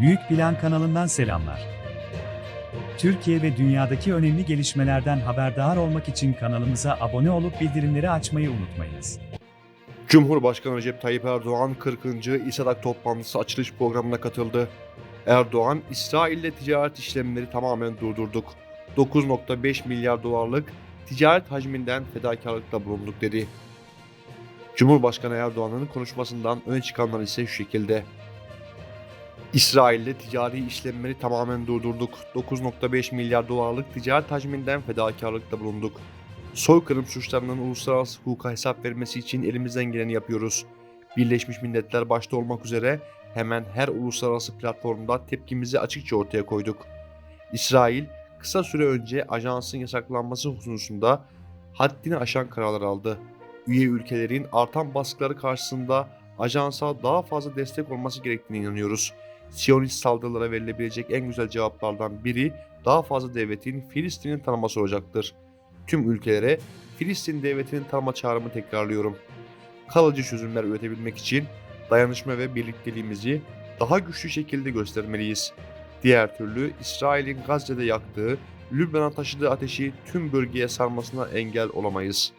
Büyük Plan kanalından selamlar. Türkiye ve dünyadaki önemli gelişmelerden haberdar olmak için kanalımıza abone olup bildirimleri açmayı unutmayınız. Cumhurbaşkanı Recep Tayyip Erdoğan 40. İSADAK toplantısı açılış programına katıldı. Erdoğan, İsrail'le ticaret işlemleri tamamen durdurduk. 9.5 milyar dolarlık ticaret hacminden fedakarlıkta bulunduk dedi. Cumhurbaşkanı Erdoğan'ın konuşmasından öne çıkanlar ise şu şekilde. İsrail'le ticari işlemleri tamamen durdurduk. 9.5 milyar dolarlık ticaret hacminden fedakarlıkta bulunduk. Soykırım suçlarının uluslararası hukuka hesap vermesi için elimizden geleni yapıyoruz. Birleşmiş Milletler başta olmak üzere hemen her uluslararası platformda tepkimizi açıkça ortaya koyduk. İsrail kısa süre önce ajansın yasaklanması hususunda haddini aşan kararlar aldı. Üye ülkelerin artan baskıları karşısında ajansa daha fazla destek olması gerektiğine inanıyoruz. Siyonist saldırılara verilebilecek en güzel cevaplardan biri daha fazla devletin Filistin'in tanıması olacaktır tüm ülkelere Filistin devletinin tanıma çağrımı tekrarlıyorum. Kalıcı çözümler üretebilmek için dayanışma ve birlikteliğimizi daha güçlü şekilde göstermeliyiz. Diğer türlü İsrail'in Gazze'de yaktığı, Lübnan'a taşıdığı ateşi tüm bölgeye sarmasına engel olamayız.